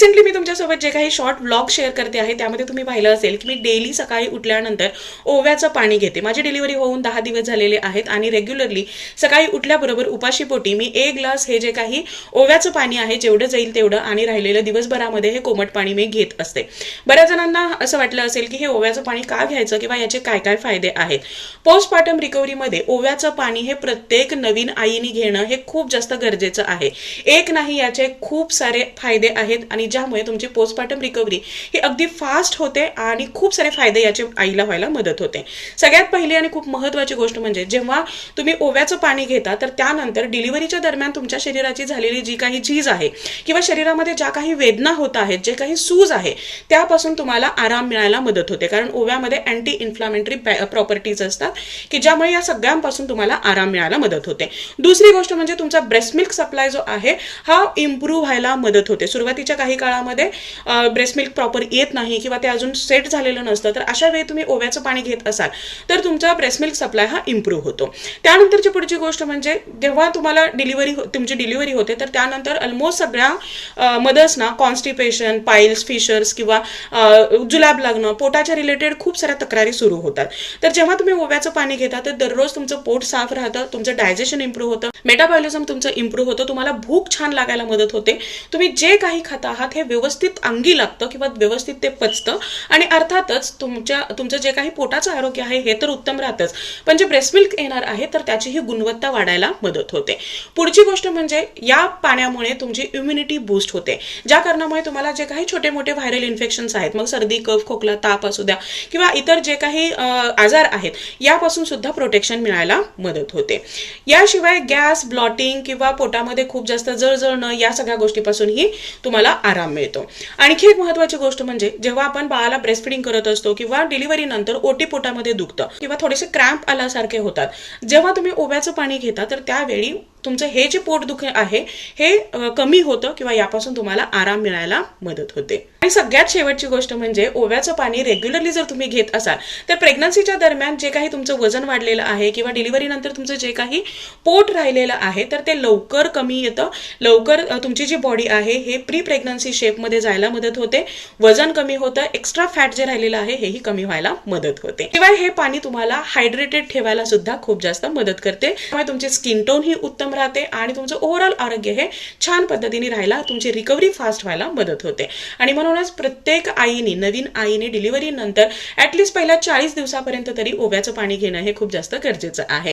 Recently मी तुमच्यासोबत जे काही शॉर्ट ब्लॉग शेअर करते आहे त्यामध्ये तुम्ही पाहिलं असेल की मी डेली सकाळी उठल्यानंतर ओव्याचं पाणी घेते. माझी डिलिव्हरी होऊन दहा दिवस झालेले आहेत आणि रेग्युलरली सकाळी उठल्याबरोबर उपाशीपोटी मी एक ग्लास हे जे काही ओव्याचं पाणी आहे जेवढं जाईल तेवढं आणि राहिलेलं दिवसभरामध्ये हे कोमट पाणी मी घेत असते. बऱ्याच जणांना असं वाटलं असेल की हे ओव्याचं पाणी का घ्यायचं किंवा याचे काय काय फायदे आहेत? पोस्टमार्टम रिकव्हरीमध्ये ओव्याचं पाणी हे प्रत्येक नवीन आईने घेणं हे खूप जास्त गरजेचं आहे. एक नाही याचे खूप सारे फायदे आहेत आणि ज्यामुळे तुमची पोस्टपार्टम रिकव्हरी ही अगदी फास्ट होते आणि खूप सारे फायदे याचे आईला व्हायला मदत होते. सगळ्यात पहिली आणि खूप महत्वाची गोष्ट म्हणजे जेव्हा तुम्ही ओव्याचं पाणी घेता तर त्यानंतर डिलिव्हरीच्या दरम्यान तुमच्या शरीराची झालेली जी काही झीज आहे किंवा शरीरामध्ये ज्या काही वेदना होत आहेत जे काही सूज आहे त्यापासून तुम्हाला आराम मिळायला मदत होते. कारण ओव्यामध्ये अँटी इन्फ्लामेटरी प्रॉपर्टीज असतात की ज्यामुळे या सगळ्यांपासून तुम्हाला आराम मिळायला मदत होते. दुसरी गोष्ट म्हणजे तुमचा ब्रेस्ट मिल्क सप्लाय जो आहे हा इम्प्रूव्ह व्हायला मदत होते. सुरुवातीच्या काही काळामध्ये ब्रेस्ट मिल्क प्रॉपर येत नाही किंवा ते अजून सेट झालेलं नसतं तर अशा वेळी तुम्ही ओव्याचं पाणी घेत असाल तर तुमचा ब्रेस्ट मिल्क सप्लाय हा इम्प्रूव्ह होतो. त्यानंतरची पुढची गोष्ट म्हणजे जेव्हा तुम्हाला डिलिव्हरी हो, तुमची डिलिव्हरी होते तर त्यानंतर ऑलमोस्ट सगळ्या मदर्सना कॉन्स्टिपेशन पाईल्स फिशर्स किंवा जुलाब लागणं पोटाच्या रिलेटेड खूप साऱ्या तक्रारी सुरू होतात. तर जेव्हा तुम्ही ओव्याचं पाणी घेता तर दररोज तुमचं पोट साफ राहतं तुमचं डायजेशन इम्प्रूव्ह होतं मेटाबॉलिझम तुमचं इम्प्रूव्ह होतं तुम्हाला भूक छान लागायला मदत होते. तुम्ही जे काही खाता आहात हे व्यवस्थित अंगी लागतं किंवा व्यवस्थित ते पचतं. आणि अर्थातच तुमच्या तुमचं जे काही पोटाचं आरोग्य आहे हे तर उत्तम राहतंच. पण जे ब्रेस्ट मिल्क येणार आहे तर त्याची ही गुणवत्ता वाढायला मदत होते. पुढची गोष्ट म्हणजे या पाण्यामुळे तुमची इम्युनिटी बूस्ट होते. ज्या कारणामुळे तुम्हाला जे काही छोटे मोठे व्हायरल इन्फेक्शन्स आहेत मग सर्दी कफ खोकला ताप असू द्या किंवा इतर जे काही आजार आहेत यापासून सुद्धा प्रोटेक्शन मिळायला मदत होते. याशिवाय गॅस ब्लॉटिंग किंवा पोटामध्ये खूप जास्त जळजळणं या सगळ्या गोष्टीपासूनही तुम्हाला आराम मिळतो. आणखी एक महत्वाची गोष्ट म्हणजे जेव्हा आपण बाळाला ब्रेस्ट फिडिंग करत असतो किंवा डिलिव्हरी नंतर ओटी पोटामध्ये दुखतं किंवा थोडेसे क्रॅम्प आल्यासारखे होतात जेव्हा तुम्ही ओव्याचं पाणी घेता तर त्यावेळी तुमचं हे जे पोट दुख आहे हे कमी होतं किंवा यापासून तुम्हाला आराम मिळायला मदत होते. आणि सगळ्यात शेवटची गोष्ट म्हणजे ओव्याचं पाणी रेग्युलरली जर तुम्ही घेत असाल तर प्रेग्नन्सीच्या दरम्यान जे काही तुमचं वजन वाढलेलं आहे किंवा डिलिव्हरी नंतर तुमचं जे काही पोट राहिलेलं आहे तर ते लवकर कमी येतं. लवकर तुमची जी बॉडी आहे हे प्री प्रेग्नन्सी शेपमध्ये जायला मदत होते. वजन कमी होतं एक्स्ट्रा फॅट जे राहिलेलं आहे हेही कमी व्हायला मदत होते. शिवाय हे पाणी तुम्हाला हायड्रेटेड ठेवायला सुद्धा खूप जास्त मदत करते. त्यामुळे तुमची स्किन टोन ही उत्तम राहते आणि तुमचं ओव्हरऑल आरोग्य हे छान पद्धतीने राहायला तुमची रिकव्हरी फास्ट व्हायला मदत होते. आणि म्हणूनच प्रत्येक आईने नवीन आईने डिलिव्हरी नंतर ऍटलिस्ट पहिल्या चाळीस दिवसापर्यंत तरी ओव्याचं पाणी घेणं हे खूप जास्त गरजेचं आहे.